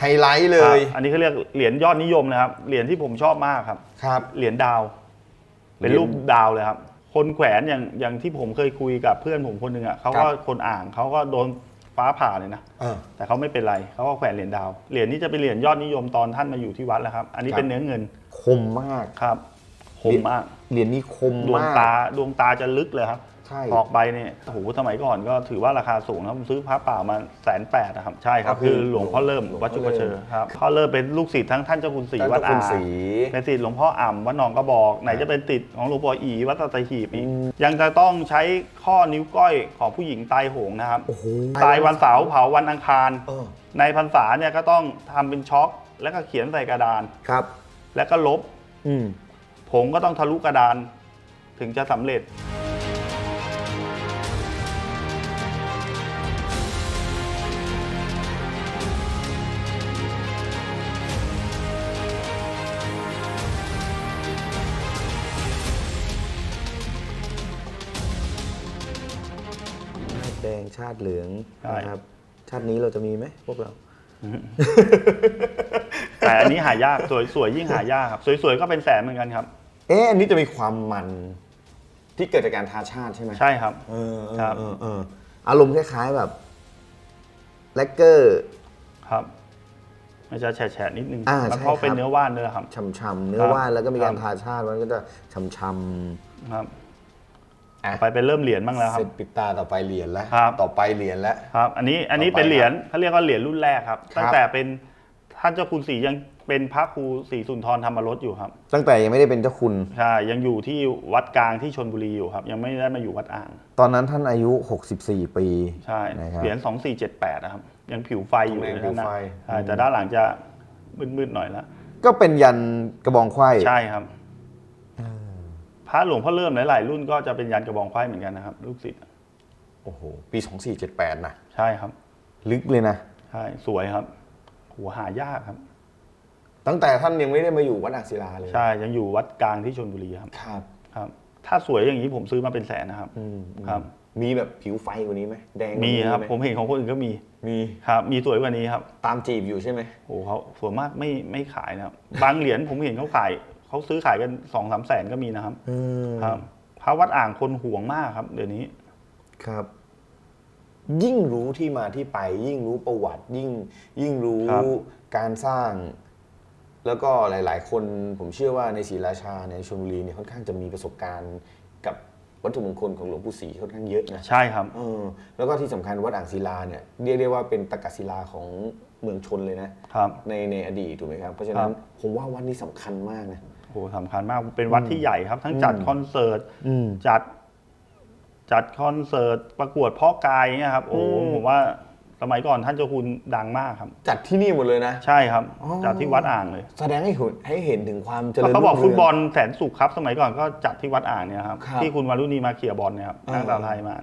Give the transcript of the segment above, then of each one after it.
ไฮไลท์เลยครับอันนี้เขาเรียกเหรียญยอดนิยมนะครับ เหรียญที่ผมชอบมากครับ ครับ เหรียญดาว เป็นเหรียญรูปดาวเลยครับ คนแขวนอย่างอย่างที่ผมเคยคุยกับเพื่อนผมคนหนึ่งอะเขาก็ครับ คนอ่างเขาก็โดนฟ้าผ่าเลยนะ เออ แต่เขาไม่เป็นไรเขาก็แขวนเหรียญดาว เหรียญนี้จะเป็นเหรียญยอดนิยมตอนท่านมาอยู่ที่วัดแล้วครับ อันนี้ครับ เป็นเนื้อเงินคมมาก ครับคมมาก เหรียญนี้คมดวงมาก ตาดวงตาจะลึกเลยครับ ใช่ ออกใบเนี่ยโอ้โหสมัยก่อนก็ถือว่าราคาสูงนะผมซื้อพระป่ามาแสนแปดนะครับ ใช่ครับก็คืคืออหลวงพ่อเริ่มหลวงพ่อวัดจุกเชอครับพ่อเริ่มเป็นลูกศิษย์ทั้งท่านเจ้าคุณศรีท่านวัดเจ้าคุอาณศรี เป็นศิษย์หลวงพ่ออ่ำวัดหนองกระบอก ไหนจะเป็นติดของหลวงพ่ออีวัดตะไตหีบอีกอืมยังจะต้องใช้ข้อนิ้วก้อยของผู้หญิงตายโหงนะครับโอ้โห ตายวันเสาร์เผาวันอังคาร เออ ในพรรษาเนี่ยก็ต้องทำเป็นช็อคแล้วก็เขียนใส่กระดาน ครับ แล้วก็ลบอืม ผงก็ต้องทะลุกระดาน ถึงจะสำเร็จ ชาติแดงชาติเหลืองใช่ นะครับ ชาตินี้เราจะมีไหมพวกเรา แต่อันนี้หายากสวยสวยยิ่งหายากครับสวยๆก็เป็นแสนเหมือนกันครับ เอ๊ะอันนี้จะมีความมันที่เกิดจากการทาชาติใช่ไหมใช่ครับ เออเออครับเออเอออารมณ์คล้ายๆแบบแลกเกอร์ ครับมันจะแฉะๆนิดนึงอ่าแล้วใช่เขาเป็นครับเนื้อว่านด้วยครับ ช่ำๆเนื้อครับว่านแล้วก็มีการครับ ทาชาติมันก็จะช่ำครับ อะไปเป็นเริ่มเหรียญบ้างแล้วๆครัเสร็บ จปิดตาต่อไปเหรียญแล้ว ครับ ต่อไปเหรียญแล้ว ครับ อันนี้อันนี้ต่อไปเป็นเหรียญเขาเรียกว่าเหรียญรุ่นแรกครับครับ ตั้งแต่เป็นท่านเจ้าคุณศรียังเป็นพระครูศรีสุนทรธรรมรสอยู่ครับตั้งแต่ยังไม่ได้เป็นเจ้าคุณ ใช่ยังอยู่ที่วัดกลางที่ชนบุรีอยู่ครับ ยังไม่ได้มาอยู่วัดอ่างตอนนั้นท่านอายุ 64 ปีใช่นะครับเหรียญ2478นะครับ ยังผิวไฟอยู่ตรงไหนเลยผิวนะไฟ ใช่แต่ด้านหลังจะมืดๆหน่อยละก็เป็นยันกระบองไขว้ ใช่ครับ พระหลวงพ่อเริ่มหลายๆรุ่นก็จะเป็นยันกระบองไฟเหมือนกันนะครับ ลูกศิษย์โอ้โห ปี 2478 นะ ใช่ครับ ลึกเลยนะ ใช่ สวยครับหัวหายากครับ ตั้งแต่ท่านยังไม่ได้มาอยู่วัดอ่างศิลาเลย ใช่ ยังอยู่วัดกลางที่ชนบุรีครับ ครับ ครับ ถ้าสวยอย่างนี้ผมซื้อมาเป็นแสนนะครับอืมครับ มีแบบผิวไฟกว่านี้ไหมแดงกว่ามีนี้ครับไหผมเห็นของคนอื่นก็มี มี ครับ มีสวยกว่านี้ครับ ตามจีบอยู่ใช่ไหมโอ้เขาส่วนมากไม่ไม่ขายนะครับ บางเหรียญผมเห็นเขาขาย เขาซื้อขายกันสองสามแสนก็มีนะครับอืมครับพระวัดอ่างคนห่วงมากครับ เดี๋ยวนี้ ครับ ยิ่งรู้ที่มาที่ไป ยิ่งรู้ประวัติ ยิ่งยิ่งรู้ครับ การสร้าง แล้วก็หลาย ๆ คนผมเชื่อว่าในศรีราชาในชลบุรีเนี่ยค่อนข้างจะมีประสบการณ์กับวัตถุมงคลของหลวงปู่ศรีค่อนข้างเยอะนะ ใช่ครับ เออแล้วก็ที่สำคัญวัดอ่างศิลาเนี่ยเรียกได้ว่าเป็นตะกัศิลาของเมืองชนเลยนะครับ ในในอดีตถูกไหมครับ เพราะฉะนั้นครับผมว่าวัดนี้สำคัญมากนะ โอ้โหสำคัญมาก เป็นวัดที่ใหญ่ครับ ทั้งจัดอืมคอนเสิร์ตอืมจัด จัดคอนเสิร์ตประกวดเพ่อกายเนี่ยครับ โอ้โหอืมผมว่าสมัยก่อนท่านเจ้าคุณดังมากครับ จัดที่นี่หมดเลยนะ ใช่ครับอ๋อจัดที่วัดอ่างเลย แสดงให้เห็นให้เห็นถึงความเจริญเขาบอกรุ่งฟุตรืงบอลแสนสุขครับ สมัยก่อนก็จัดที่วัดอ่างเนี่ยครับครับที่คุณวารุณีมาเขี่ยร์บอลเนี่ยครับอ่านักดาวไทยมา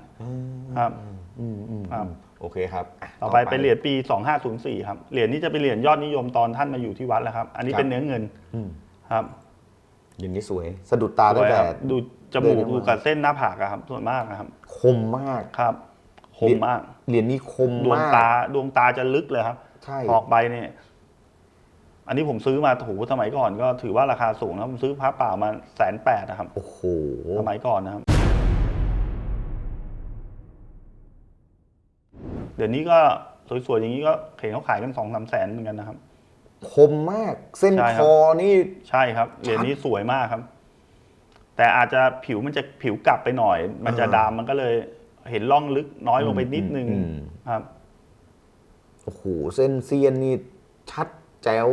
ครับอืมอืมครับโอเคครับะต่อไปเป็นเหรียญปี 2504 ครับ เหรียญนี้จะเป็นเหรียญยอดนิยมตอนท่านมาอยู่ที่วัดแล้วครับ อันนี้เป็นเนื้อเงินอืมครับอ ย่างนี้สวย สะดุดตาสตั้วงยแต่ครับดูจมูกเดินเข้ามา ดูกับเส้นหน้าผากอะครับ ส่วนมากนะครับ คมมากครับคมมาก เหรียญนี้คมดวงมาก ตาดวงตาจะลึกเลยครับใช่ ออกใบเนี่ย อันนี้ผมซื้อมาถูสมัยก่อนก็ถือว่าราคาสูงนะผมซื้อพระเปล่ามาแสนแปดนะครับ โอ้โห สมัยก่อนนะครับ เดี๋ยวนี้ก็สวยๆอย่างนี้ก็เห็นเขาขายกันสองสามแสนเหมือนกันนะครับ คมมาก เส้นใช่คครับ อนี่ ใช่ครับเหรียญนี้สวยมากครับ แต่อาจจะผิวมันจะผิวกลับไปหน่อย มันจะอ่า ดำมันก็เลยเห็นร่องลึกน้อยลงไปนิดนึงอืมครับ โอ้โหเส้นเซียนนี่ชัดแจ๋ว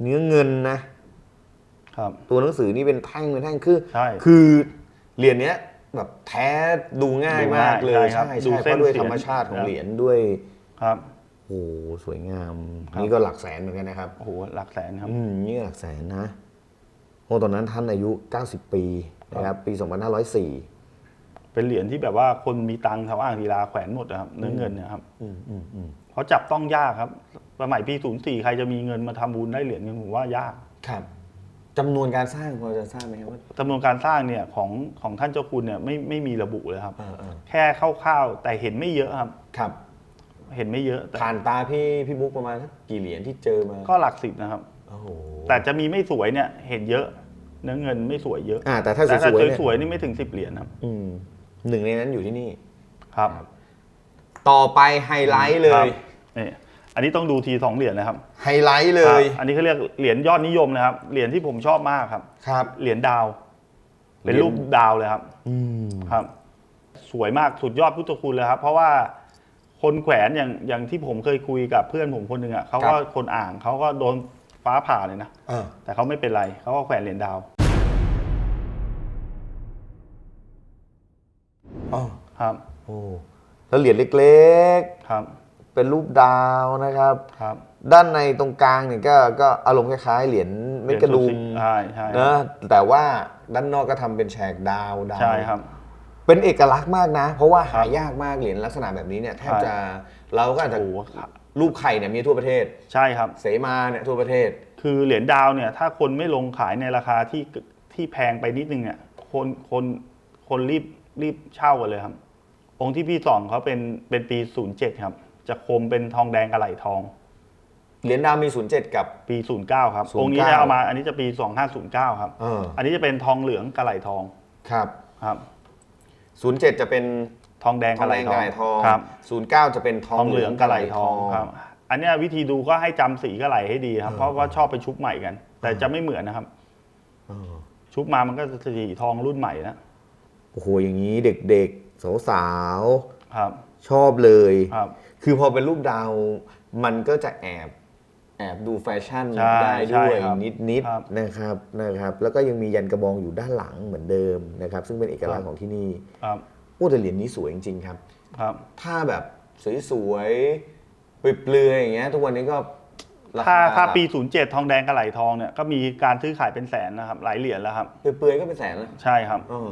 เนื้อเงินนะ ครับ ตัวหนังสือนี่เป็นแท่งเป็นแท่งคือใช่คือเหรียญเนี้ยแบบแท้ดูง่ายดูมาง่ายกเลยใช่ครับใช่ดูใช่เส้เพนราะด้วยเสียธงรรมชาติของครับเหรียญด้วยครับโอ้โหสวยงาม ครับ นี่ก็หลักแสนเหมือนกันนะครับ โอ้โหหลักแสนครับ อืมนี่ก็หลักแสนนะโอ้ตอนนั้นท่านอายุ 90 ปีนะครับ ปี 2504 เป็นเหรียญที่แบบว่าคนมีตังค์แถวอ่างศิลาแขวนหมดนะครับเนื้อเงินเนะครับอืมอืมอืมเพราะจับต้องยากครับสมัยปีศูนย์สี่ใครจะมีเงินมาทำบุญได้เหรียญเงินผมว่ายากครับจำนวนการสร้างพอจะทราบไหมครับว่าจำนวนการสร้างเนี่ยของของท่านเจ้าคุณเนี่ยไม่ไม่มีระบุเลยครับเออเออแค่คร่าวๆแต่เห็นไม่เยอะครับ ครับ เห็นไม่เยอะแต่ผ่านตาพี่พี่บุ๊กประมาณสักกี่เหรียญที่เจอมาก็หลักสิบนะครับ โอ้โห แต่จะมีไม่สวยเนี่ยเห็นเยอะ เนื้อเงินไม่สวยเยอะอ่าแต่ถ้าแต่สถ้าวยๆเนี่ย สวยๆนี่ไม่ถึงสิบเหรียญครับอืมหนึ่งในนั้นอยู่ที่นี่ ครับ ต่อไปไฮไลท์เลครับยนี่อันนี้ต้องดูทีสองเหรียญนะครับไฮไลท์เลครับยอันนี้เขาเรียกเหรียญยอดนิยมนะครับ เหรียญที่ผมชอบมากครับ ครับ เหรียญดาว เป็นเหรียญรูปดาวเลยครับ อืม ครับ สวยมากสุดยอดพุทธคุณเลยครับ เพราะว่า คนแขวนอย่างอย่างที่ผมเคยคุยกับเพื่อนผมคนหนึ่งอะเขาก็คนอ่างเขาก็โดนฟ้าผ่าเลยนะอ่าแต่เขาไม่เป็นไรเขาก็แขวนเหรียญดาวอ๋อครับโอ้แล้วเหรียญเล็กครับๆ เป็นรูปดาวนะครับ ครับด้านในตรงกลางเนี่ยก็ก็อารมณ์คล้ายๆเหรียญเม็ดกระดุมใช่ใช่นะแต่ว่าด้านนอกก็ทำเป็นแฉกดาวดาว ใช่ครับ เป็นเอกลักษณ์มากนะ เพราะว่าครัหาบยากมากเหรียญลักษณะแบบนี้เนี่ยแทบใช่จะเราก็อาจจะโอ้โหรูปไข่เนี่ยมีทั่วประเทศ ใช่ครับ เสมาเนี่ยทั่วประเทศ คือเหรียญดาวเนี่ย ถ้าคนไม่ลงขายในราคาที่ที่แพงไปนิดนึงเนี่ยคนคนคนรีบรีบเช่ากันเลยครับ องค์ที่พี่ส่องเขาเป็นเป็นปี 07 ครับ จะคมเป็นทองแดงกระไหลทองเหรียญดาวมี 07 กับปี 09 ครับ09องค์นี้จะเอามาอันนี้จะปี 2509 ครับเอออันนี้จะเป็นทองเหลืองกระไหลทอง ครับ ครับ 07 จะเป็นทองแดงทกอระงไหลแดงทกอระงไหลทองครับ09 จะเป็นททอองงเหลืองกระไหลทองกะไหลครับ อันเนี้ยวิธีดูก็ให้จำสีกระไหลให้ดีครับ เพราะว่าชอบไปชุบใหม่กัน แต่จะไม่เหมือนนะครับเออชุบมามันก็จะสีทองรุ่นใหม่นะโอ้โหอย่างนี้เด็กๆสาวครับๆชอบเลยครับ คือพอเป็นรูปดาวมันก็จะแอบ แอบดูแฟชั่นใช่ได้ด้วยใช่ครับนิดครับ ๆนะครับนะครับ แล้วก็ยังมียันกระบองอยู่ด้านหลังเหมือนเดิมนะครับ ซึ่งเป็นเอกลักษณ์ของที่นี่ครับโอ้แต่เหรียญนี้สวยจริงๆครับ ครับ ถ้าแบบสวยๆเปลือยๆอย่างเงี้ยทุกวันนี้ก็ราถ้าคาถ้าปี 07 ทองแดงกระไหลทองเนี่ยก็มีการซื้อขายเป็นแสนนะครับหลายเหรียญแล้วครับ เปลือยๆก็เป็นแสนแล้วใช่ครับ เออ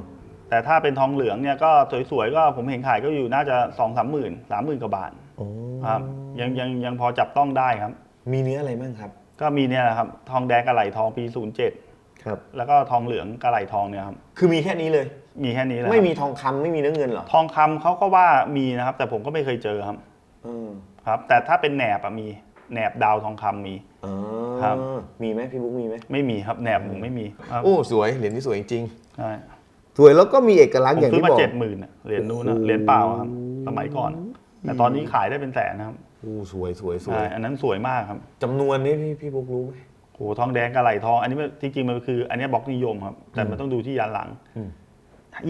แต่ถ้าเป็นทองเหลืองเนี่ยก็สวยๆก็ผมเห็นขายก็อยู่น่าจะสองสามหมื่นสามหมื่นกว่าบาทโอ้ครับยังยังยังพอจับต้องได้ครับ มีเนื้ออะไรบ้างครับ ก็มีเนี่ยนะครับ ทองแดงกระไหลทองปี07ครับแล้วก็ทองเหลืองกระไหลทองเนี่ยครับ คือมีแค่นี้เลย มีแค่นี้แหละไม่มีทองคำไม่มีเนื้อเงินเหรอทองคำเขาก็ว่ามีนะครับ แต่ผมก็ไม่เคยเจอครับ เออครับ แต่ถ้าเป็นแหนบอะมี แหนบดาวทองคำมีเออครับ มีไหมพี่บุ๊กมีไหมไม่มีครับ แหนบผมไม่มีครับโอ้สวยเหรียญที่สวยจริงใช่ๆสวยแล้วก็มีเอกลักษผณ์มอย่างซื้อที่มาบอก เจ็ดหมื่นเหรียญนู้นนะโอ้โหเหรียญเปล่าครับ สมัยก่อนแต่ตอนนี้ขายได้เป็นแสนนะครับโอ้สวยสวยสวใช่ยอันนั้นสวยมากครับจำนวนนี้พี่พี่บุ๊กรู้ไหมโอ้โหทองแดงกระไหลทอง อันนี้มันจริงๆมันคือ อันนี้บล็อกนิยมครับ แต่มันต้องดูที่ยันหลังอืม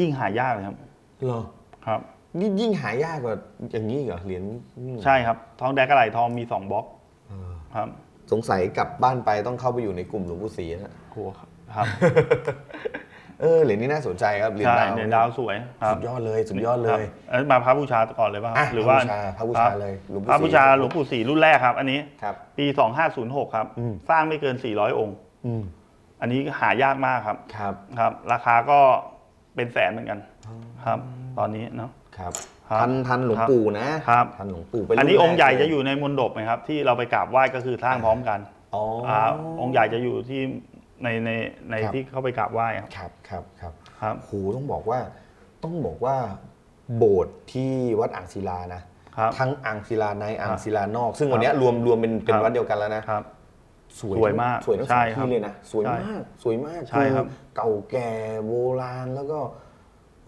ยิ่งหายากเลยครับเหรอครับนี่ยิ่งหายากกว่าอย่างนี้เหรอเหรียญนี่ใช่ครับ ทองแดงกระไหลทองมีสองบล็อกเออครับ สงสัยกลับบ้านไปต้องเข้าไปอยู่ในกลุ่มหลวงปู่ศรีนะโอ้โหครับ เออเหรียญนี้น่าสนใจครับเหรียญใช่ดาวเหรียญดาวสวยครับสุดยอดเลยสุดยอดเลครับยอันนี้มาพระบูชาก่อนเลยป่ะครับอะหรือว่าพระบูชาพระบูชาเลยหลวงปู่พระบูชาศรี หลวงปู่ศรีรุ่นแรกครับ อันนี้ครับ ปี 2506 ครับ อืม สร้างไม่เกิน 400 องค์ อืมอันนี้หายากมากครับครับครับ ราคาก็เป็นแสนเหมือนกันครับ ตอนนี้เนาะ ครับครับทันทันหลวงปู่นะครับ ทันหลวงปู่เป็อันนี้รุ่องค์ใหญ่แรกเลจะอยู่ในมณฑปนะครับ ที่เราไปกราบไหว้ก็คือสร้างพร้อมกันอ๋ออาองค์ใหญ่จะอยู่ที่ ในในในครับ ที่เข้าไปกราบไหว้ครับ ครับครับครับครับ โหต้องบอกว่าต้องบอกว่าโบสถ์ที่วัดอ่างศิลานะครับ ทั้งอ่างศิลาในอ่างศิลานอก ซึ่งวันเนี้ยรวมรวมเป็นเป็นครับ วัดเดียวกันแล้วนะ ครับ สวยสวยมากสวยทั้งใช่สองครับที่เลยนะ สวยใช่มาก สวยมากใช่ครับอเก่าแก่โบราณแล้วก็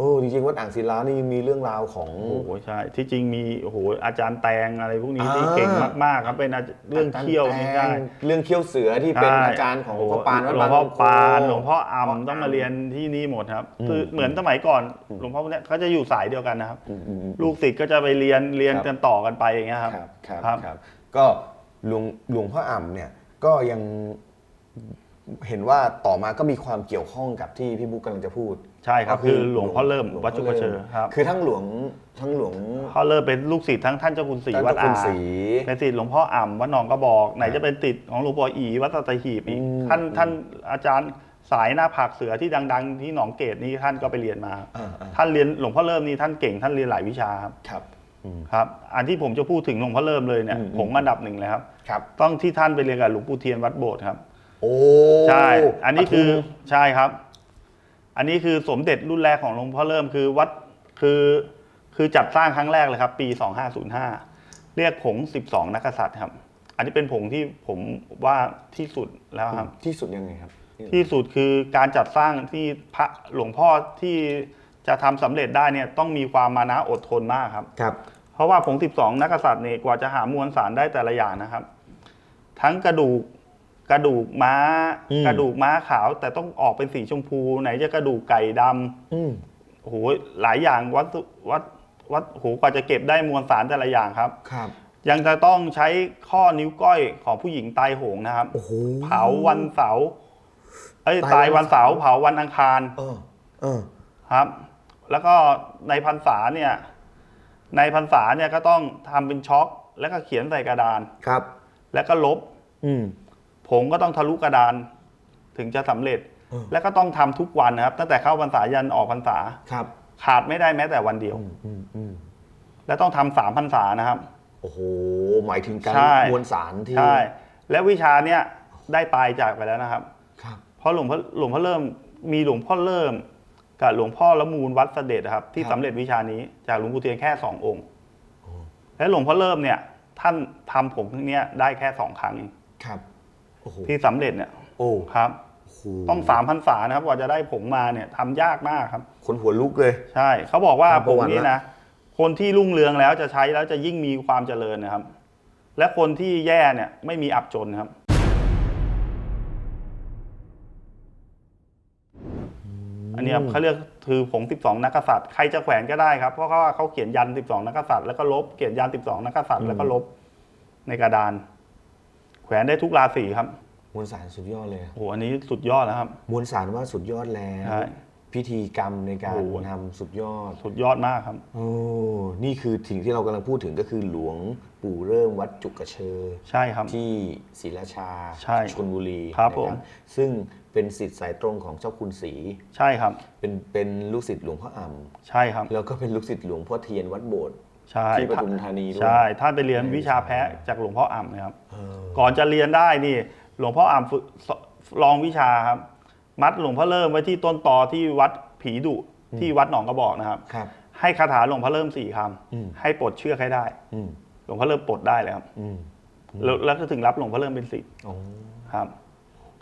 โอ้จริงๆวัดอ่างศิลานี่มีเรื่องราวของ โอ้โหใช่ที่จริงมีโอ้โหอาจารย์แตงอะไรพวกนี้อ่าที่เก่งมากๆครับเป็นอาจเรื่องเที่ยวนี่ได้เรื่องเขี้ยวเสือที่เป็นใช่อาจารย์ของหลวงพ่อโโปานวัดหลวบางพ่อโพปานหลวงพ่ออ่ำต้องมาเรียนที่นี่หมดครับอืมคือเหมือนสมัยก่อนหลวงพ่อพวกเนี้ยเขาจะอยู่สายเดียวกันนะครับอืมอืมอืมลูกศิษย์ก็จะไปเรียนเรียนครับกันต่อกันไปอย่างเงี้ยครับครับครับครับครับ ก็หลวงหลวงพ่ออ่ำเนี่ยก็ยัง เห็นว่าต่อมาก็มีความเกี่ยวข้องกับที่พี่บุ๊กกำลังจะพูดใช่ครับก็คือหลวงพ่อเริ่มหลวงวัดจุกเชอครับ คือทั้งหลวงทั้งหลวง พ่อเริ่มเป็นลูกศิษย์ทั้งท่านเจ้าคุณศรีท่านวัดเจ้าคุอาณศรีเป็นศิษย์หลวงพ่ออ่ำวัดหนองกระบอกไหนจะเป็นติดของหลวงพ่ออีวัดสัตหีบอีกอืม ท่านท่านอาจารย์สายหน้าผากเสือที่ดัง ๆ ที่หนองเกตนี่ท่านก็ไปเรียนมา อ่าอ่าท่านเรียนหลวงพ่อเริ่มนี่ท่านเก่งท่านเรียนหลายวิชาครับครับอืมครับอันที่ผมจะพูดถึงหลวงพ่อเริ่มเลยเนี่ยอืมอืม ผมอันดับหนึ่งเลยครับ ครับ ต้องที่ท่านไปเรียนกับหลวงปู่เทียนวัดโบสถ์ครับ โอ้ใช่ อันนี้คือปทุมใช่ครับ อันนี้คือสมเด็จรุ่นแรกของหลวงพ่อเริ่มคือวัดคือคือจัดสร้างครั้งแรกเลยครับ ปี 2505 เรียกผง 12 นักกษัตริย์ครับ อันนี้เป็นผงที่ผมว่าที่สุดแล้วครับ ที่สุดยังไงครับ ที่สุดคือการจัดสร้างที่พระหลวงพ่อที่จะทำสำเร็จได้เนี่ยต้องมีความมานะอดทนมากครับครับ เพราะว่าผง 12 นักกษัตริย์เนี่ยกว่าจะหามวลสารได้แต่ละอย่างนะครับ ทั้งกระดูก กระดูกม้า อืม กระดูกม้าขาว แต่ต้องออกเป็นสีชมพู ไหนจะกระดูกไก่ดำอืมโอ้โหหลายอย่างวัดวัดวัดโอ้โหกว่าจะเก็บได้มวลสารแต่ละอย่างครับ ครับยังจะต้องใช้ข้อนิ้วก้อยของผู้หญิงตายโหงนะครับ โอ้โห เผาวันเสาร์เอ้ยตาตายยวัวันนเสาเสาร์ร์ เผาวันอังคารเออเออครับ แล้วก็ในพรรษาเนี่ย ในพรรษาเนี่ยก็ต้องทำเป็นช็อกแล้วก็เขียนใส่กระดาน ครับ แล้วก็ลบ อืม ผงก็ต้องทะลุกระดาน ถึงจะสำเร็จ เออ แล้วก็ต้องทำทุกวันนะครับ ตั้งแต่เข้าพรรษายันออกพรรษา ครับขาดไม่ได้แม้แต่วันเดียว อืมอืมอืมแล้วต้องทำสามพรรษานะครับ โอ้โห หมายถึงการใช่ มวลสารที่ ใช่ และวิชาเนี่ยได้ตายจากไปแล้วนะครับ ครับ เพราะหลวงพ่อหลวงพ่อเริ่มมีหลวงพ่อเริ่ม กับหลวงพ่อละมูลวัดเสด็จครับ ที่ครับ สำเร็จวิชานี้จากหลวงปู่เทียนแค่สององค์โอ้และหลวงพ่อเริ่มเนี่ยท่านทำผมทั้งเนี้ยได้แค่สองครั้งเอง ครับ โอ้โหที่สำเร็จเนี่ยโอ้ครับโอ้โหต้องสามพันษานะครับ กว่าจะได้ผมมาเนี่ยทำยากมากครับ คนหัวลุกเลย ใช่เขาบอกว่าตามปผระมวัตินี้ละนะคนที่รุ่งเรืองแล้วจะใช้แล้วจะยิ่งมีความเจริญนะครับ และคนที่แย่เนี่ยไม่มีอับจนครับ อันนี้ครับเขาเรียกคือผง 12 นักกษัตริย์ใครจะแขวนก็ได้ครับเพราะว่าเขาเขียนยัน 12 นักกษัตริย์แล้วก็ลบเขียนยัน 12 นักกษัตริย์แล้วก็ลบในกระดานแขวนได้ทุกราศีครับมวลสารสุดยอดเลยโอ้โหอันนี้สุดยอดแล้วครับ มวลสารว่าสุดยอดแล้ว ใช่พิธีกรรมในการโอ้โห ทำสุดยอด สุดยอดมากครับ โอ้ นี่คือสิ่งที่เรากำลังพูดถึงก็คือหลวงปู่เริ่มวัดจุกกระเชอ ใช่ครับ ที่ศรีราชาใช่ชนบุรีครับนะผม ซึ่งเป็นสิทธิ์สายตรงของเจ้าคุณศรีใช่ครับ เป็นเป็นลูกศิษย์หลวงพ่ออ่ใช่ครับำแล้วก็เป็นลูกศิษย์หลวงพ่อเทียนวัดโบสถ์ ใช่ที่ปทุมธานีด้วย ใช่ท่านไปเรียนวิชาแพะจากหลวงพ่ออ่ำนะครับเออก่อนจะเรียนได้นี่ หลวงพ่ออ่ำฝึกสลองวิชาครับ มัดหลวงพ่อเริ่มไว้ที่ต้นตอที่วัดผีดุที่วัดหนองกระบอกนะครับครับให้คาถาหลวงพ่อเริ่มสี่คอืมำให้ปลดเชือกให้ได้อืมหลวงพ่อเริ่มปลดได้เลยครับอืมแล้วแล้วก็ถึงรับหลวงพ่อเริ่มเป็นศิษย์อ๋อครับ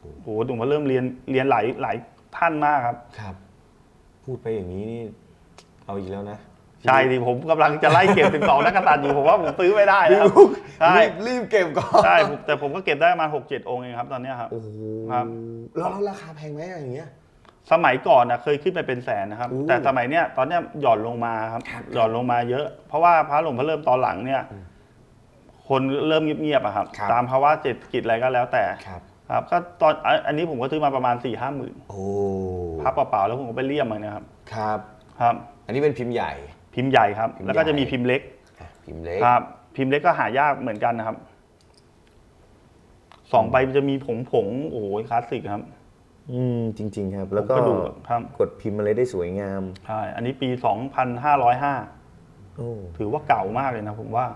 โอ้โหหลวงพ่อเริ่มเรียนเรียนหลายหลายท่านมากครับครับ พูดไปอย่างนี้นี่เอาอีกแล้วนะ ใช่ดิผมกำลังจะไล่เก็บสิบสองนักกษัตริย์อยู่ผมว่าผมซื้อไม่ได้แล้วใช่รีบรีบเก็บก่อนใช่ผมแต่ผมก็เก็บได้ประมาณหกเจ็ดองค์เองครับตอนเนี้ยครับ โอ้โหครับ แล้วแล้วราคาแพงไหมอย่างเงี้ย สมัยก่อนนะเคยขึ้นไปเป็นแสนนะครับอู้แต่สมัยเนี้ยตอนเนี้ยหย่อนลงมาครับครับ หย่อนลงมาเยอะ เพราะว่าพระหลวงพ่อเริ่มตอนหลังเนี่ย คนเริ่มเงียบๆอะครับ ครับ ตามภาวะเศรษฐกิจอะไรก็แล้วแต่ครับ ครับก็ตอนอันอันนี้ผมก็ซื้อมาประมาณ4ี่ห้าหมื่นโอ้พระเปล่าๆแล้วผมก็ไปเลี่ยมมาเนี่ยครับครับ ครับ อันนี้เป็นพิมพ์ใหญ่ พิมพ์ใหญ่ครับ พิมพ์แล้วก็จะมีใหญ่ พิมพ์เล็กอะพิมพ์เล็ก ครับ พิมพ์เล็กก็หายากเหมือนกันนะครับสองใบมันจะมีผงผงๆโอ้โหคลาสสิกครับ อืมจริง ๆ ครับ แล้วก็กระดูกครับ กดพิมพ์อะไรได้สวยงาม ใช่อันนี้ปี 2505 โอ้ถือว่าเก่ามากเลยนะผมว่า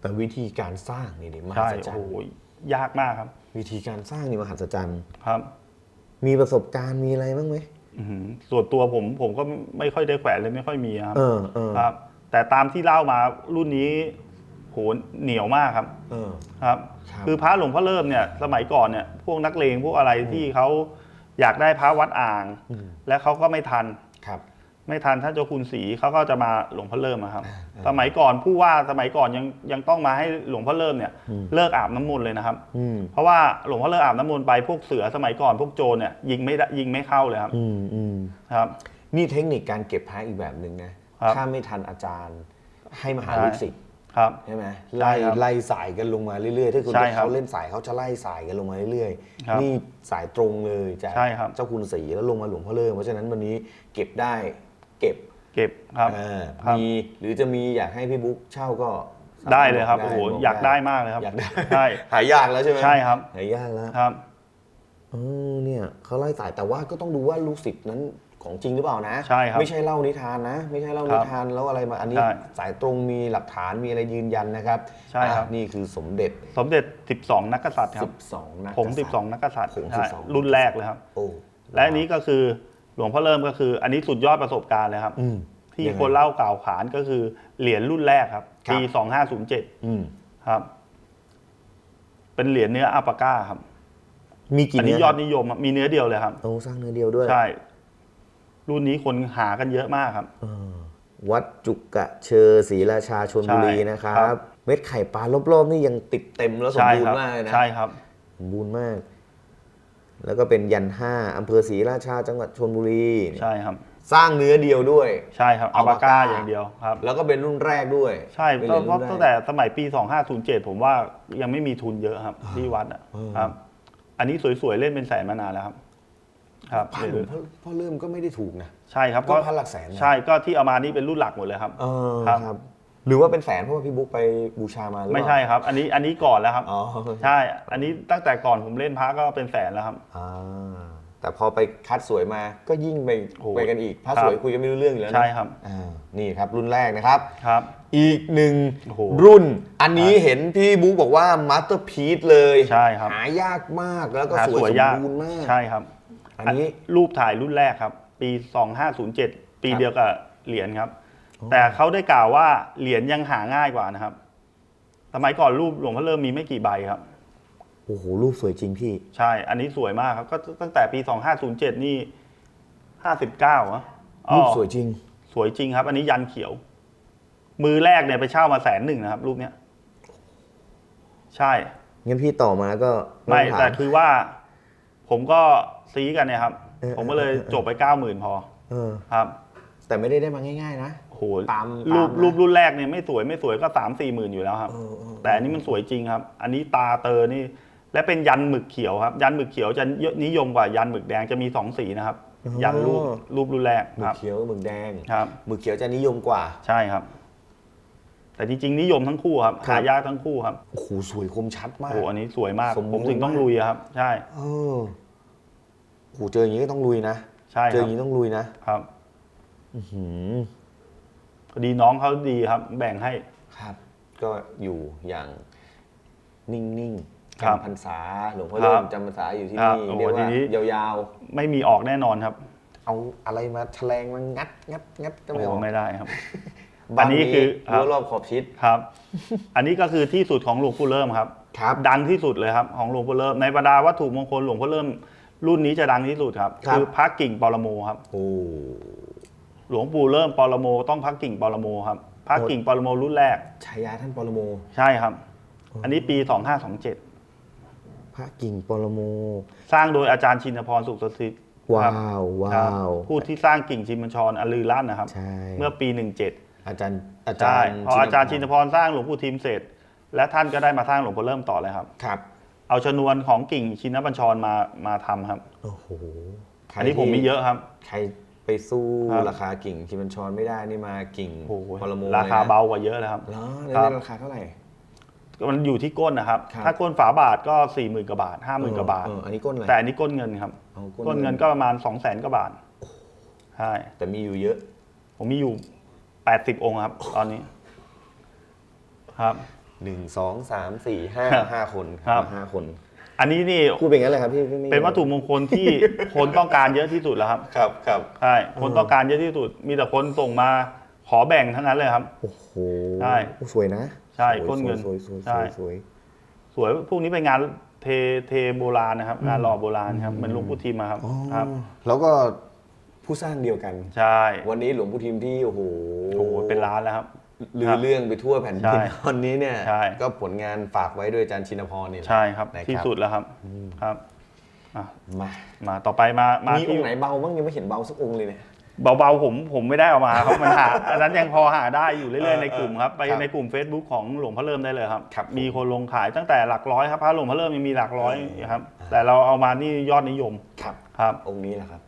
แต่วิธีการสร้างนี่ดิมหัใช่ศจรรโอ้ย์โหยากมากครับวิธีการสร้างนี่มหัศจรรย์ ครับ มีประสบการณ์มีอะไรบ้างไหมอื้อหือ ส่วนตัวผมผมก็ไม่ค่อยได้แขวนเลยไม่ค่อยมีครับเออเออครับ แต่ตามที่เล่ามารุ่นนี้โหเหนียวมากครับเออครับครับ คือพระหลวงพ่อเริ่มเนี่ยสมัยก่อนเนี่ยพวกนักเลงพวกอะไรที่เขาอยากได้พระวัดอ่างอืมและเขาก็ไม่ทันครับ ไม่ทันท่านเจ้าคุณศรีเขาก็จะมาหลวงพ่อเริ่มอะครับอ่าสมัยก่อนผู้ว่าสมัยก่อนยังยังต้องมาให้หลวงพ่อเริ่มเนี่ยอืมเลิกอาบน้ำมนต์เลยนะครับอืมเพราะว่าหลวงพ่อเลิกอาบน้ำมนต์ไปพวกเสือสมัยก่อนพวกโจรเนี่ยยิงไม่ได้ยิงไม่เข้าเลยครับอืมอืมครับ นี่เทคนิคการเก็บพระอีกแบบหนึ่งนะครับถ้าไม่ทันอาจารย์ให้มาหาใช่ลูกศิษย์ครับใช่ไหมใช่ไล่ครับไล่สายกันลงมาเรื่อยๆถ้าคุณใช่ครับเขาเล่นสายเขาจะไล่สายกันลงมาเรื่อยครับๆนี่สายตรงเลยจากใช่ครับเจ้าคุณศรีแล้วลงมาหลวงพ่อเลิศเพราะฉะนั้นวันนี้เก็บได้ เก็บเก็บครับ อ่าครับ มีหรือจะมีอยากให้พี่บุ๊กเช่าก็สามารถได้เลยครับบโอ้โห บอยากได้มากเลยครับ อยากได้ใช่ หายากแล้วใช่ไหมใช่ครับ หายากแล้วครับ เออเนี่ยเขาไล่สายแต่ว่าก็ต้องดูว่าลูกศิษย์นั้นของจริงหรือเปล่านะใช่ครับไม่ใช่เล่านิทานนะ ไม่ใช่เล่าครันิบทานแล้วอะไรมาอันนี้ ใช่สายตรงมีหลักฐานมีอะไรยืนยันนะครับใช่ครับ อะนี่คือสมเด็จ สมเด็จ 12 นักกษัตริย์ครับ 12 นักผงษัตริย์ 12 นักกษัตริย์ผงใช่12 รุ่นแรกเลยครับ โอ้และอันนี้ก็คือ หลวงพ่อเริ่มก็คือ อันนี้สุดยอดประสบการณ์เลยครับอืม ที่ยังไงคนเล่ากล่าวขานก็คือเหรียญรุ่นแรกครับครับ ปีสองห้าศูนย์เจ็ดอืมครับ เป็นเหรียญเนื้ออัลปาก้าครับ มีกี่อันนี้เนื้อยอดนิยมครับมีเนื้อเดียวเลยครับ โอ้สร้างเนื้อเดียวด้วยใช่ รุ่นนี้คนหากันเยอะมากครับ เออวัดจุกะเชอศรีราชาชนบุรีใช่นะครัครับ บ เม็ดไข่ปลารอบๆนี่ยังติดเต็มแล้วสมใช่บูรครัณ์มากเลยนะใช่ครับ สมบูรณ์มาก แล้วก็เป็นยันห้าอำเภอศรีราชาจังหวัดชนบุรีใช่ครับ สร้างเนื้อเดียวด้วย ใช่ครับอัลปาก้าอย่างเดียวครับ แล้วก็เป็นรุ่นแรกด้วย ใช่เป็นเพเหรียญราะรุ่นรกตั้งแต่สมัยปี 2507 ผมว่ายังไม่มีทุนเยอะครับ ที่วัดอะเออครับ อันนี้สวยๆเล่นเป็นแสนมานานแล้วครับ ครับพระหลวงพ่อพ่อเริ่มก็ไม่ได้ถูกนะใช่ครับก็พระหลักแสนนะใช่ก็ที่เอามานี่เป็นรุ่นหลักหมดเลยครับเออครับครับ หรือว่าเป็นแสนเพราะว่าพี่บุ๊กไปบูชามาหรือเปไม่ล่า ใช่ครับ อันนี้อันนี้ก่อนแล้วครับอ๋อ ใช่ อันนี้ตั้งแต่ก่อนผมเล่นพระก็เป็นแสนแล้วครับ อ่าแต่พอไปคัดสวยมาก็ยิ่งไปโอ้ไปกันอีกพระครับ สวยคุยกันไม่รู้เรื่องอยู่แล้วนะใช่ครับอ่านี่ครับรุ่นแรกนะครับ ครับ อีกหนึ่งโอ้โหรุ่น อันนี้เห็นพี่บุ๊กบอกว่ามาสเตอร์พีซเลยใช่ครับ หายากมากแล้วก็หาสวยสวยสมยากบูรณ์มาก ใช่ครับอันนี้รูปถ่ายรุ่นแรกครับ ปี 2507 ปีครับเดียวกับเหรียญครับ แต่เขาได้กล่าวว่าเหรียญยังหาง่ายกว่านะครับ สมัยก่อนรูปหลวงพ่อเริ่มมีไม่กี่ใบครับ โอ้โหรูปสวยจริงพี่ ใช่ อันนี้สวยมากครับ ก็ตั้งแต่ปี2507นี่59อะอ๋อรูปสวยจริง สวยจริงครับ อันนี้ยันเขียว มือแรกเนี่ยไปเช่ามาแสนหนึ่งนะครับ รูปเนี้ย ใช่ งั้นพี่ต่อมาก็ไม่องถาแต่คือว่า ผมก็ซีกันเนี่ยครับเออผมก็เลยเออเออจบไปเก้าหมื่นพอเออครับ แต่ไม่ได้ได้มาง่าย ๆ นะ โอ้โหตามรูปตามนะ รูปรุ่นแรกเนี่ยไม่สวยไม่สวยก็สามสี่หมื่นอยู่แล้วครับ เออเออแต่อันนี้มันสวยจริงครับ อันนี้ตาเตอนี่ และเป็นยันหมึกเขียวครับ ยันหมึกเขียวจะนิยมกว่ายันหมึกแดงจะมีสองสีนะครับ ยันรูปรูปรุ่นแรกหมึคกรับ เขียวหมึกแดงครับ หมึกเขียวจะนิยมกว่า ใช่ครับ แต่จริงๆนิยมทั้งคู่ครับครับ หายากทั้งคู่ครับโอ้โหสวยคมชัดมาโอ้ก โหอันนี้สวยมาก สมบูผรณ์ มถึงต้องมากลุยอะครับ ใช่ เออโอ้โหเจออย่างนี้ก็ต้องลุยนะใช่เจอคอรับย่างนี้ต้องลุยนะครับ อื้อหือพ อดีน้องเขาดีครับ แบ่งให้ ครับ ก็อยู่อย่างนิ่งๆครับจำพรรษาหลวงพ่อครับเริ่มจำพรรษาอยู่ที่ครับนี่โอ้โหเรียกทีว่านี้ ยาวไม่มีออกแน่นอนครับๆ เอาอะไรมาแฉลงมางัดงัดงัดก็โอ้ไม่โหออกไม่ได้ครับบ้าอันนี้คือครับรั้วรอบขอบชิด ครับ อันนี้ก็คือที่สุดของหลวงปู่เริ่มครับ ครับ ดังที่สุดเลยครับของหลวงพ่อเริ่มในบรรดาวัตถุมงคลหลวงพ่อเริ่มรุ่นนี้จะดังที่สุดครับครับคือพระกิ่งปรโมครับ โอ้ห ลวงปู่เริ่มปรโมต้องพระกิ่งปรโมครับพระกิ่งปรโมรุ่นแรกฉายาท่านปรโม ใช่ครับ อันนี้ปี2527 พระกิ่งปรโม สร้างโดยอาจารย์ชินพรสุขสถิตว้าครับวว้าครับวผู้ที่สร้างกิ่งชินบัญชรอลือลั่นนะครับ ใช่เมื่อปี 17 อาจารย์อาจาใช่รย์พออาจารย์ชินพรสร้างหลวงปู่ทิมเสร็จ และท่านก็ได้มาสร้างหลวงพ่อเริ่มต่อเลยครับ ครับเอาชนวนของกิ่งชินบัญชรมามาทำครับ โอ้โหใครอันนี้ผมมีเยอะครับ ใคร ไปสู้ครับ ราคากิ่งชิมันชรไม่ได้นี่มากิ่งโอ้โหปรโมราคาลยนะเบากว่าเยอะเลยครับเหรอในครับ ราคาเท่าไหร่ มันอยู่ที่ก้นนะครับ ครับ ถ้าก้นฝาบาทก็4ี่หมื่นกว่าบาทห้าหมื่นกว่าบาท เอออันนี้ก้นอะไร แต่อันนี้ก้นเงินครับเอาก้นเงินก็ประมาณ2องแสนกว่าบาทใช่แต่มีอยู่เยอะ ผมมีอยู่ 80 องค์ครับ ตอนนี้ ครับ หนึ่งสองสามสี่ห้าครับห้าคนครับห้าคน อันนี้นี่พูดเป็นงั้นเลยครับพี่พี่ไม่เป็นวัตถุมงคลที่คนต้องการเยอะที่สุดแล้วครับครับครับใช่คนต้องการเยอะที่สุด มีแต่คนส่งมาขอแบ่งทั้งนั้นเลยครับโอ้โหใช่สวยนะ ใช่สวยก้นเงินสวยสวยสใช่วยสวยสวยพวกนี้เป็นงานเทเทโบราณนะครับงานหล่อโบราณครับเหมือนหลวงปู่ทิมอะครับอ๋อครับ แล้วก็ผู้สร้างเดียวกัน ใช่ วันนี้หลวงปู่ทิมที่โอ้โหโอ้โหเป็นล้านแล้วครับ ลืครัอบเรื่องไปทั่วแผ่นใช่ดินตอนนี้เนี่ยใช่ก็ผลงานฝากไว้โดยอาจารย์ชินพรนี่แหละใช่ครับนะครับ ที่สุดแล้วครับครับมามาต่อไปมามามีอที่งค์ไหนเบาบ้างยังไม่เห็นเบาสักองค์เลยเนี่ยเบาๆผมผมไม่ได้เอามาครับมันหาอันนั้นยังพอหาได้อยู่เรื่อยเอๆอในกลุ่มครับไปครับในกลุ่ม Facebook ของหลวงพ่อเริ่มได้เลยครับครับผมมีคนลงขายตั้งแต่หลักร้อยครับพระหลวงพ่อเริ่มยังมีหลักร้อยครับ แต่เราเอามานี่ยอดนิยมครับครับ องค์นี้แหละครับ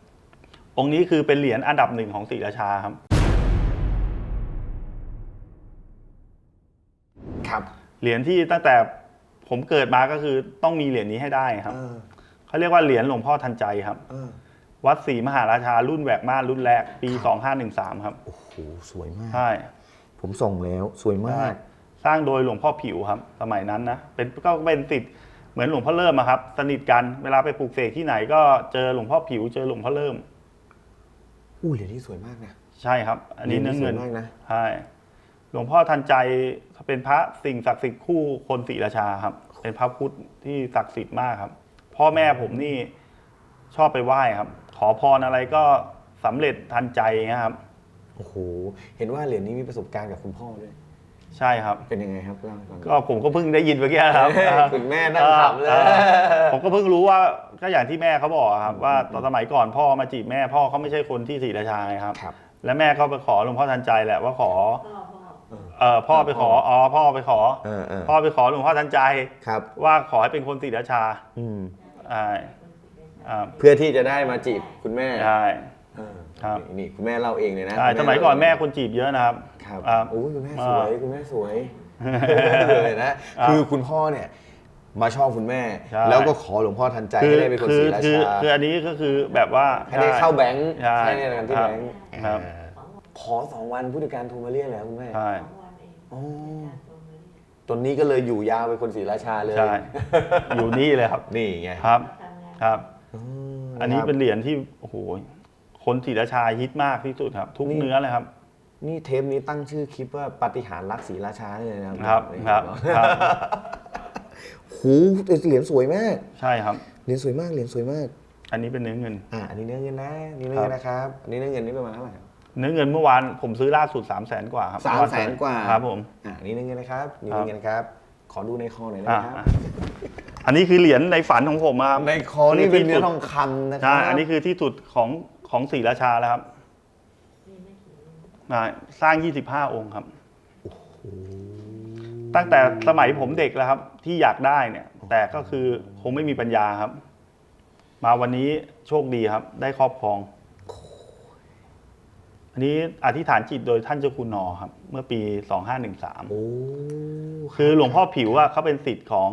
องค์นี้คือเป็นเหรียญอันดับหนึ่งของศรีราชาครับ ครับเหรียญที่ตั้งแต่ผมเกิดมาก็คือต้องมีเหรียญนี้ให้ได้ครับ เออเขาเรียกว่าเหรียญหลวงพ่อทันใจครับ เออวัดศรีมหาราชารุ่นแหวกม่านรุ่นแรกปี 2513 ครับ โอ้โหสวยมาก ใช่ผมส่งแล้วสวยมาก สร้างโดยหลวงพ่อผิวครับ สมัยนั้นนะเป็นก็เป็นติดเหมือนหลวงพ่อเริ่มอะครับ สนิทกันเวลาไปปลูกเสกที่ไหนก็เจอหลวงพ่อผิว เจอหลวงพ่อเริ่ม อู้เหรียญนี้สวยมากนะ ใช่ครับ อันนี้เนื้อเงินหรียญสวยมากนะ ใช่ หลวงพ่อทันใจเป็นพระสิ่งศักดิ์สิทธิ์คู่คนศรีราชาครับ เป็นพระพุทธที่ศักดิ์สิทธิ์มากครับ พ่อแม่ผมนี่ชอบไปไหว้ครับ ขอพรอะไรก็สำเร็จทันใจนะครับโอ้โหเห็นว่าเหรียญนี้มีประสบการณ์กับคุณพ่อด้วยใช่ครับ เป็นยังไงครับเล่าให้ฟังก็ผมก็เพิ่งได้ยินเมื่อกี้ครับคุณแม่นั่งขำเลยออผมก็เพิ่งรู้ว่าก็อย่างที่แม่เขาบอกอะครับ ว่าตอนสมัยก่อนพ่อมาจีบแม่พ่อเขาไม่ใช่คนที่ศรีราชาไงครับครับ และแม่ก็ไปขอหลวงพ่อทันใจแหละว่าขอพ่อพ่อ เออพ่อไปขออ๋อพ่อไปขอ เออเออพ่อไปขอหลวงพ่อทันใจครับว่าขอให้เป็นคนศรีราชาอืมอ่าอ่าเพื่อที่จะได้มาจีบคุณแม่ใช่ เออครับ นี่นี่คุณแม่เล่าเองเลยนะใช่คุณสมัยก่อนแม่คนจีบเยอะนะครับ ครับอ่าโอ้ยคุณแม่สวยคุณแม่สวยอ่าเลยนะคือคุณพ่อเนี่ย มาชอบคุณแม่ ใช่ แล้วก็ขอหลวงพ่อทันใจคือให้ได้เป็นคนคืศอรีราคือชาคืออันนี้ก็คือแบบว่าให้ได้เข้าแบงค์ใช่ให้ได้กันที่ครับแบงค์ครับ อ่าขอสองวันผู้จัดการโทรมาเรียกแล้วคุณแม่ ใช่ ตอนนี้ก็เลยอยู่ยาวเป็นคนศรีราชาเลยใช่ อยู่นี่เลยครับ นี่ไงครับทำงานครับอืมอันนี้ครับเป็นเหรียญที่โอ้โหคนศรีราชาฮิตมากที่สุดครับ ทุกนี่เนื้อเลยครับ นี่เทปนี้ตั้งชื่อคลิปว่าปาฏิหารย์รักศรีราชาเลยนะครับครับ ครับครับหูเหรียญสวยมาก ใช่ครับ เหรียญสวยมาก เหรียญสวยมาก อันนี้เป็นเนื้อเงิน อ่า อันนี้เนื้อเงินนะ นี่เนื้อเงินนะครับ อันนี้เนื้อเงินนี่ประมาณเท่าไหร่ครับ เนื้อเงินเมื่อวานผมซื้อล่าสุด 3 0 0แสนกว่าครับสามแสนกว่าครับผมอ่าอันนี้เนื้อเงินนะครับนี่ครับเนื้อเงินนะครับ ขอดูในคอหน่อยนะอะครับอะอันนี้คือเหรียญในฝันของผมครับในคอนี่เป็นเนื้อทองคำนะครัใช่อันนี้คือที่สุดของของศรีราชาแล้วครับมีไม่กี่เรื่องอ่าสร้าง 25 องค์ครับตั้งแต่สมัยผมเด็กแล้วครับ ที่อยากได้เนี่ย แต่ก็คือคงไม่มีปัญญาครับ มาวันนี้โชคดีครับ ได้ครอบครอง อันนี้อธิษฐานจิตโดยท่านเจ้าคุณนอครับ เมื่อปี 2513 โอ้คือหลวงพ่อผิวว่าเขาเป็นสิทธิ์ของ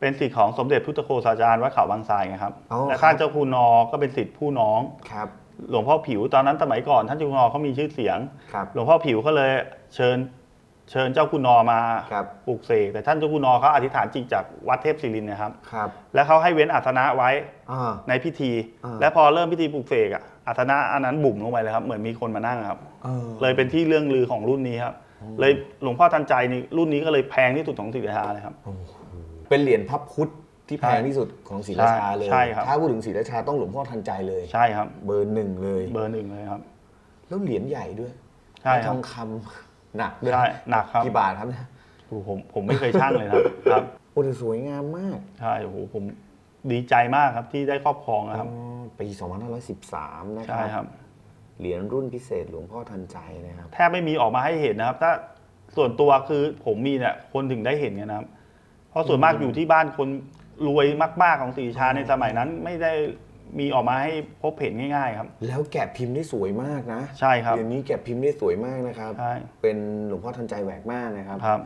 เป็นสิทธิ์ของสมเด็จพุทธโฆษาจารย์วัดเขาบางทรายไงครับอ๋อและครัท่าบนเจ้าคุณนอก็เป็นสิทธิ์ผู้น้อง ครับ หลวงพ่อผิวตอนนั้นสมัยก่อนท่านเจ้าคุณนอเขามีชื่อเสียง ครับ หลวงพ่อผิวก็เลยเชิญเชิญเจ้าคุณนอมาครับ ปลูกเสกแต่ท่านเจ้าคุณนอเขาอธิษฐานจิตจากวัดเทพศิรินทร์นะครับ ครับแล้วเขาให้เว้นอาสนะไว้อ่า ในพิธี อ่า และพอเริ่มพิธีปลูกเสกอะ อาสนะอันนั้นบุ่มลงไปเลยครับ เหมือนมีคนมานั่งครับ เออเลยเป็นที่เรื่องลือของรุ่นนี้ครับ เลยหลวงพ่อทันใจนี่รุ่นนี้ก็เลยแพงที่สุดของศรีราชาเลยครับ เป็นเหรียญพระพุทธที่แพงที่สุดของศรีราชาเลย ใช่ครับ ถ้าพูดถึงศรีราชาต้องหลวงพ่อทันใจเลย ใช่ครับ เบอร์หนึ่งเลย เบอร์หนึ่งเลยครับ แล้วเหรียญใหญ่ด้วยใช่คทรับ องคำหนักด้วยใช่หนักครับ กี่บาทครับเนี่ยโอ้โหผมผมไม่เคยช่างเลยครับครับ โอ้แต่สวยงามมาก ใช่โอ้โหผม ดีใจมากครับที่ได้ครอบครองนะครับอ๋อปี 2513 นะคใช่รับครับเหรียญรุ่นพิเศษหลวงพ่อทันใจนะครับ แทบไม่มีออกมาให้เห็นนะครับ ถ้าส่วนตัวคือผมมีเนี่ยคนถึงได้เห็นกันนะครับ เพราะส่วนมากอยู่ที่บ้านคนรวยมาก ๆของศรีราชาในสมัยนั้นไม่ได้มีออกมาให้พบเห็นง่าย ๆ ครับ แล้วแกะพิมพ์ได้สวยมากนะใช่ครับเหรียญนี้แกะพิมพ์ได้สวยมากนะครับ ใช่เป็นหลวงพ่อทันใจแหวกมากนะครับ ครับ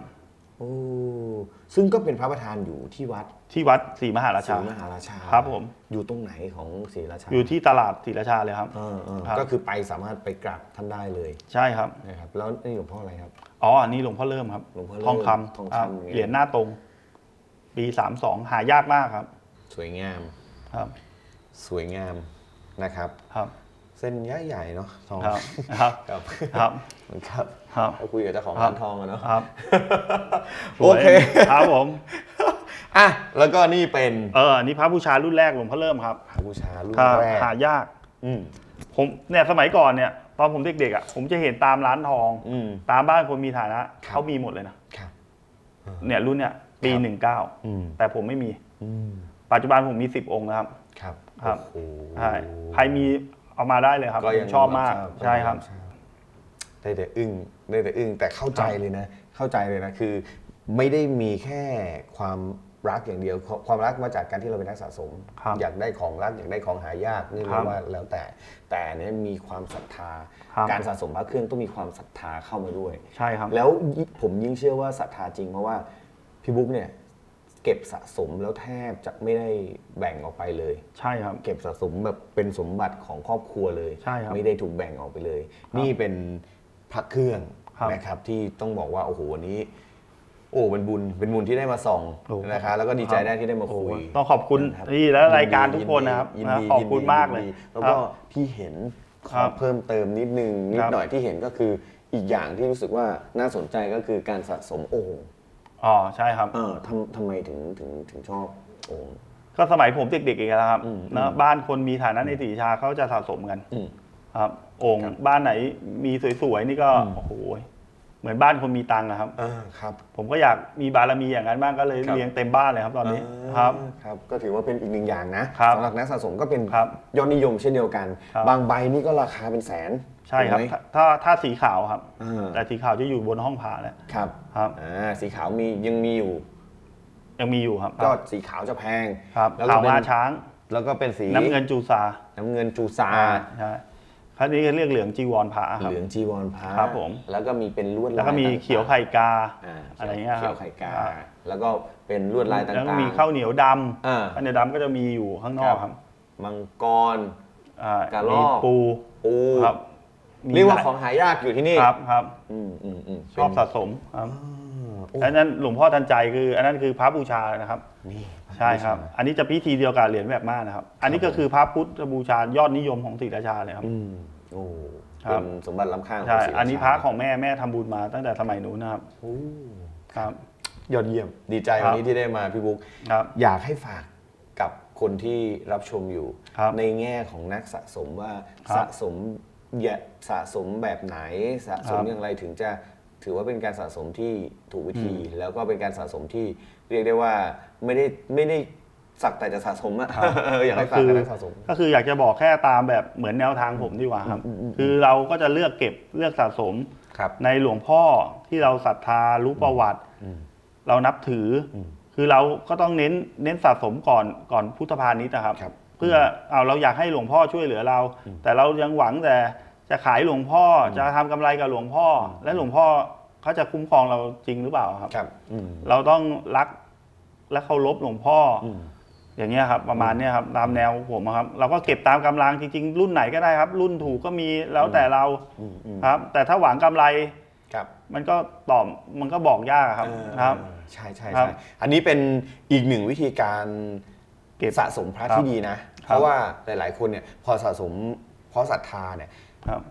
โอ้ซึ่งก็เป็นพระประธานอยู่ที่วัดที่วัดศรีมหาราศรีชา มหาราชาครับผม อยู่ตรงไหนของศรีราชาอยู่ที่ตลาดศรีราชาเลยครับ เออเออครับ ก็คือไปสามารถไปกราบท่านได้เลยใช่ครับ นะครับแล้วนี่หลวงพ่ออะไรครับ อ๋อ อันนี้หลวงพ่อเริ่มครับหลวงพ่อเริ่มทองคำทองคำครับอย่างเงี้ยเหรียญหน้าตรง ปีสามสองหายากมากครับ สวยงาม ครับ สวยงามนะครับ ครับ เส้นใหญ่ใหญ่ๆเนาะทองครับครับครับครับครับครับเราคุยกับเจ้าของครับร้านทองอะเนาะครับโอเคครับผมอะแล้วก็นี่เป็นเอออันนี่พระบูชารุ่นแรกหลวงพ่อเริ่มครับพระบูชารุ่นครับแรกหายากอืมผมเนี่ยสมัยก่อนเนี่ยตอนผมเด็กๆอะผมจะเห็นตามร้านทองอืมตามบ้านคนมีฐานะครับเขามีหมดเลยนะครับเนี่ยรุ่นเนี่ยปีครับหนึ่งเก้าอืมแต่ผมไม่มีอืมปัจจุบันผมมีสิบองค์นะครับ ครับครับโอ้โหใช่ใครมี เอามาได้เลยครับก็ยังผมชอบมากชอบใช่ครับชอบได้แต่อึ้งได้แต่อึ้งแต่เข้าใจเลยนะ เข้าใจเลยนะคือ ไม่ได้มีแค่ความรักอย่างเดียว ความรักมาจากการที่เราเป็นนักสะสมครับอยากได้ของรักอยากได้ของหายากนี่ครัเรียบกว่าแล้วแต่แต่อันเนี้ยมีความศรัทธาครับการสะสมพระเครื่องต้องมีความศรัทธาเข้ามาด้วย ใช่ครับ แล้วยิ่งผมยิ่งเชื่อว่าศรัทธาจริงเพราะว่าพี่บุ๊กเนี่ย เก็บสะสมแล้วแทบจะไม่ได้แบ่งออกไปเลย ใช่ครับ เก็บสะสมแบบเป็นสมบัติของครอบครัวเลย ใช่ครับไม่ได้ถูกแบ่งออกไปเลย นี่เป็นพระเครื่องครับนะครับ ที่ต้องบอกว่าโอ้โหวันนี้ โอ้เป็นบุญเป็นบุญที่ได้มาส่องโอ้ นะคะแล้วก็ดีใจครับได้ที่ได้มาคุยโอ้ต้องขอบคุณนะครับที่และรายการทุกคนนะครับยินนะดีขอบคุณยินดีมากเลยยินดีแล้วครัก็บที่เห็นขครัอบเพิ่มเติมนิดนึงนิคดรับหน่อยที่เห็นก็คืออีกอย่างที่รู้สึกว่าน่าสนใจก็คือการสะสมโอ่ง อ๋อใช่ครับ เออทำทำไมถึงถึงถึงชอบโอ่ง ก็สมัยผมเด็กๆอีกแล้วครับอืมนะบ้านคนมีฐานะในศรีราชาเขาจะสะสมกันอืมครับโอ่งครับบ้านไหนมีสวยๆนี่ก็อืมโอ้โหเหมือนบ้านคนมีตังค์อะครับอ่าครับ ผมก็อยากมีบารมีอย่างนั้นบ้างก็เลยครับเลี้ยงเต็มบ้านเลยครับตอนนี้อ่าครับ ครับ ก็ถือว่าเป็นอีกหนึ่งอย่างนะครับสำหรับนักสะสมก็เป็นครับยอดนิยมเช่นเดียวกัน ครับ บางใบนี่ก็ราคาเป็นแสน ใช่ครับ ถูกไหมถ้าถ้าถ้าสีขาวครับ อ่าแต่สีขาวจะอยู่บนห้องผ่าแล้วครับครับ อ่าสีขาวมียังมีอยู่ ยังมีอยู่ครับก็สีขาวจะแพงครับแล้วก็ขาวเป็นงาช้าง แล้วก็เป็นสีน้ำเงินจูซาน้ำเงินจูซาใช่คราวนี้เรียกเหลืองจีวรผาครับ เหลืองจีวรพระครับผม แล้วก็มีเป็นลวดลายแล้วก็มีต่างๆเขียวไข่กาอ่าอะไรเงี้ยครับเขียวไข่กา ครับแล้วก็เป็นลวดลายต่างๆ แล้วก็มีข้าวเหนียวดอ่าำข้าวเหนียวดำก็จะมีอยู่ข้างนอกครับมังกร อ่ากระรมีอกปูปูครับ มีเรียกว่าหลของหายากอยู่ที่นี่ครับครับอืมอืมอืมชอบเป็นสะสมครับโอ้อันนั้นหลวงพ่อทันใจคือ อันนั้นคือพระบูชานะครับนี่ใช่ครับ อันนี้จะพิธีเดียวกับเหรียญแบบม่านนะครับ อันนี้ก็คือพระพุทธบูชายอดนิยมของศรีราชาเลยครับอืมโอ้ครัเป็บนสมบัติล้ำค่าของใช่ศรีาชาอันนี้พระของแม่แม่ทำบุญมาตั้งแต่สมัยนู้นนะครับโอ้ครับยอดเยี่ยมดีใจครัวันบนี้ที่ได้มาพี่บุ๊กครับอยากให้ฝากกับคนที่รับชมอยู่ครับในแง่ของนักสะสมว่าครับสะสม อย่าสะสมแบบไหนสะสมครับ อย่างไรถึงจะถือว่าเป็นการสะสมที่ถูกวิธี แล้วก็เป็นการสะสมที่เรียกได้ว่าไม่ได้ไม่ได้สักแต่จะสะสมอะเอออยากให้ฝากกับนักสะสม ก็คืออยากจะบอกแค่ตามแบบเหมือนแนวทางผมดีกว่าครับอืมอืมอืมคือเราก็จะเลือกเก็บเลือกสะสม ครับ ในหลวงพ่อที่เราศรัทธารู้ประวัติอืมเรานับถืออมคือเราก็ต้องเน้นเน้นสะสมก่อนก่อนพุทธพาณิชย์นะครับ ครับเพื่อเอาเราอยากให้หลวงพ่อช่วยเหลือเรา แต่เรายังหวังแต่จะขายหลวงพ่ออจะทำกำไรกับหลวงพ่ออและหลวงพ่อเขาจะคุ้มครองเราจริงหรือเปล่าครับครับอืมเราต้องรักและเคารพหลวงพ่อออืมอย่างเงี้ยครับประมาณเนี้ยครับตามแนวผมอะครับ เราก็เก็บตามกำลังจริง ๆ รุ่นไหนก็ได้ครับ รุ่นถูกก็มีแล้วแต่เราอืมอืมครับ แต่ถ้าหวังกำไรครับ มันก็ตอบมันก็บอกยากอะครับเออครับ ใช่ใช่ครัใช่บอันนี้เป็นอีกหนึ่งวิธีการเก็บสะสมพระครับที่ดีนะ เพราะว่าหลาย ๆ คนเนี่ยพอสะสมเพราะศรัทธาเนี่ยครับ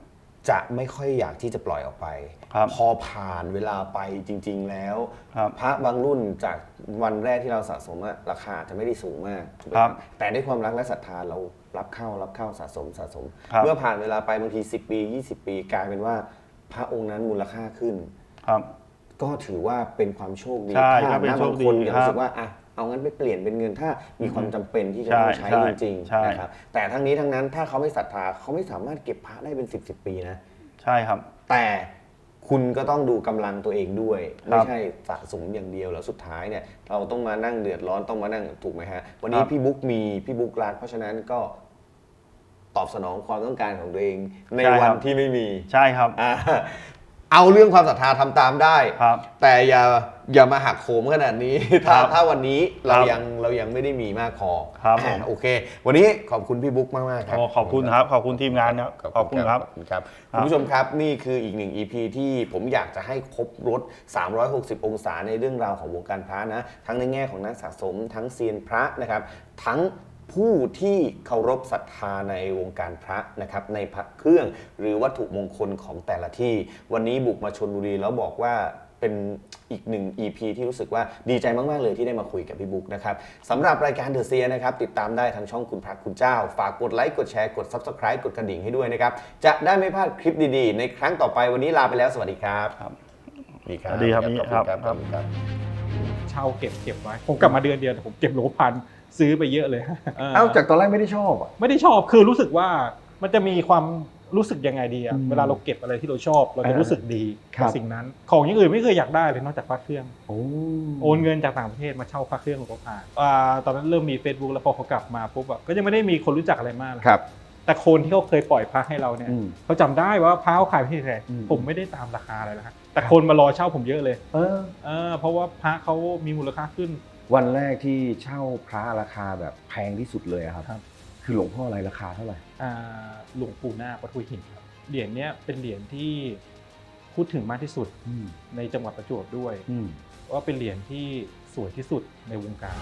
จะไม่ค่อยอยากที่จะปล่อยออกไป ครับพอผ่านเวลาไปจริง ๆ แล้ว ครับพระบางรุ่นจากวันแรกที่เราสะสมอะราคาอาจจะไม่ได้สูงมากถูกไหมครับแต่ด้วยความรักและศรัทธาเรารับเข้ารับเข้าสะสมสะสม ครับเมื่อผ่านเวลาไปบางที 10 ปี 20 ปีกลายเป็นว่า พระองค์นั้นมูลค่าขึ้น ครับ ก็ถือว่าเป็นความโชคดีใช่ถ้าก็เป็นณโชบาคงดีคนอยากครับรู้สึกว่าอะ เอางั้นไปเปลี่ยนเป็นเงินถ้ามีความจำเป็นที่จะใช่ต้องใช้ใช่จริงใช่ ๆนะครับแต่ทั้งนี้ทั้งนั้นถ้าเขาไม่ศรัทธาเขาไม่สามารถเก็บพระได้เป็น 10บปีนะ ใช่ครับ แต่คุณก็ต้องดูกำลังตัวเองด้วย ครัไม่บใช่สะสมอย่างเดียวแล้วสุดท้ายเนี่ย เราต้องมานั่งเดือดร้อนต้องมานั่งถูกไหมฮะ วันนี้ครับ พี่บุ๊กมีพี่บุ๊กรักเพราะฉะนั้นก็ตอบสนองความต้องการของตัวเอง ในใช่วัคนรับที่ไม่มีใช่ครับ อ่าเอาเรื่องความศรัทธาทำตามได้ ครับ แต่อย่า อย่ามาหักโหมขนาดนี้ ถ้าครับถ้าวันนี้เราครับยังเรายังไม่ได้มีมากพอครับผม อ่าโอเค วันนี้ขอบคุณพี่บุ๊กมากมากๆครับ โอ้ขอบคุณครับ ขอบคุณทีมงานครับขอบคุณครับ ขอบคุณครับครับคุณผู้ชมครับนี่คืออีกหนึ่ง EP ที่ผมอยากจะให้ครบรถ 360 องศาในเรื่องราวของวงการพระนะ ทั้งในแง่ของนักสะสม ทั้งเซียนพระนะครับ ทั้งผู้ที่เคารพศรัทธาในวงการพระนะครับในพระเครื่องหรือวัตถุมงคลของแต่ละที่ วันนี้บุกมาชนบุรีแล้วบอกว่า เป็นอีกหนึ่ง EP ที่รู้สึกว่าดีใจมาก ๆ เลยที่ได้มาคุยกับพี่บุ๊กนะครับสำหรับรายการเดอะเซียนะครับ ติดตามได้ทางช่องคุณพระคุณเจ้า ฝากกดไลค์ กดแชร์ กด Subscribe กดกระดิ่งให้ด้วยนะครับ จะได้ไม่พลาดคลิปดีๆ ในครั้งต่อไปวันนี้ลาไปแล้ว สวัสดีครับครับสวัสดีครับสวัสดีครับขอณครับขอบคุณครับ เช่าเก็บเก็บไว้ ผมกลับมาเดือนเดียวแต่ผมเก็บโลพันซื้อไปเยอะเลย เอ้าจากตอนแรกไม่ได้ชอบอะ ไม่ได้ชอบคือรู้สึกว่ามันจะมีความ รู้สึกยังไงดีอะอืมเวลาเราเก็บอะไรที่เราชอบ เราจะรู้สึกดีครักับบ สิ่งนั้น ของอย่างอื่นไม่เคยอยากได้เลยนอกจากพระเครื่อง โอ้โอนเงินจากต่างประเทศมาเช่าพระเครื่องหลวงพ่อพาอ่าตอนนั้นเริ่มมี Facebook แล้วพอเขากลับมาปุ๊บอะก็ยังไม่ได้มีคนรู้จักอะไรมากนะครับ แต่คนที่เขาเคยปล่อยพระให้เราเนี่ยอืม เขาจำได้ว่าพระเขาขายที่ไหนอืม ผมไม่ได้ตามราคาอะไรนะครับแต่คนมารอเช่าผมเยอะเลยเออ เออเพราะว่าพระเขามีมูลค่าขึ้น วันแรกที่เช่าพระราคาแบบแพงที่สุดเลยอะครับ ครับ คือหลวงพ่ออะไรราคาเท่าไหร่อ่าหลวงปู่นาควัดห้วยหินครับเหรียญเนี้ยเป็นเหรียญที่พูดถึงมากที่สุดอืมในจังหวัดประจวบด้วย อืม ว่าเป็นเหรียญที่สวยที่สุดในวงการ